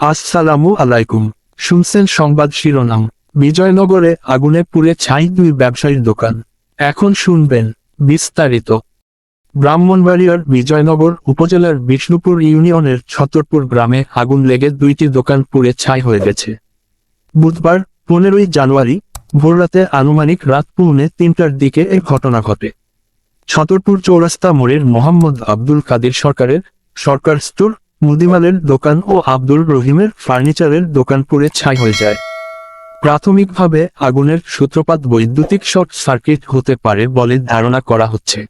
আসসালামু আলাইকুম। শুনছেন সংবাদ শিরোনাম। বিজয়নগরে আগুনে পুড়ে ছাই দুই ব্যবসায়ীর দোকান। এখন শুনবেন বিস্তারিত। ব্রাহ্মণবাড়িয়ার বিজয়নগর উপজেলার বিষ্ণুপুর ইউনিয়নের ছতরপুর গ্রামে আগুন লেগে দুইটি দোকান পুড়ে ছাই হয়ে গেছে। বুধবার, পনেরোই জানুয়ারি, ভোররাতে আনুমানিক রাত পৌনে তিনটার দিকে এই ঘটনা ঘটে। ছতরপুর চৌরাস্তা মোড়ের মোহাম্মদ আব্দুল কাদির সরকারের সরকার স্টোর মুদিমালের দোকান ও আব্দুল রহিমের ফার্নিচারের দোকান পুড়ে ছাই হয়ে যায়। প্রাথমিকভাবে আগুনের সূত্রপাত বৈদ্যুতিক শর্ট সার্কিট হতে পারে বলে ধারণা করা হচ্ছে।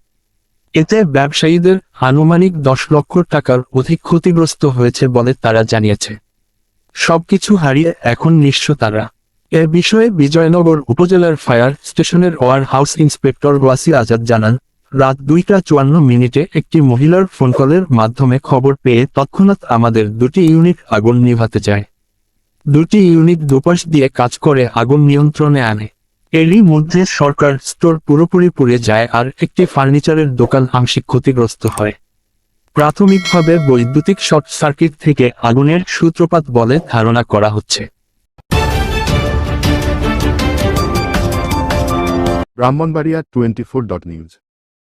এতে ব্যবসায়ীদের আনুমানিক দশ লক্ষ টাকার অধিক ক্ষতিগ্রস্ত হয়েছে বলে তারা জানিয়েছে। সবকিছু হারিয়ে এখন নিঃস্ব তারা। এ বিষয়ে বিজয়নগর উপজেলার ফায়ার স্টেশনের warehouse inspector Wasi Azad জানান রাত দুইটা চুয়ান্ন মিনিটে একটি মহিলার ফোন কলের মাধ্যমে খবর পেয়ে তৎক্ষণাৎ আমাদের দুটি ইউনিট আগুন নিভাতে যায়। দুটি ইউনিট দুপাশ দিয়ে কাজ করে আগুন নিয়ন্ত্রণে আনে। এরই মধ্যে সরকার স্টোর পুরোপুরি পুড়ে যায় আর একটি ফার্নিচারের দোকান আংশিক ক্ষতিগ্রস্ত হয়। প্রাথমিকভাবে বৈদ্যুতিক শর্ট সার্কিট থেকে আগুনের সূত্রপাত বলে ধারণা করা হচ্ছে। Brahmanbaria twenty four dot news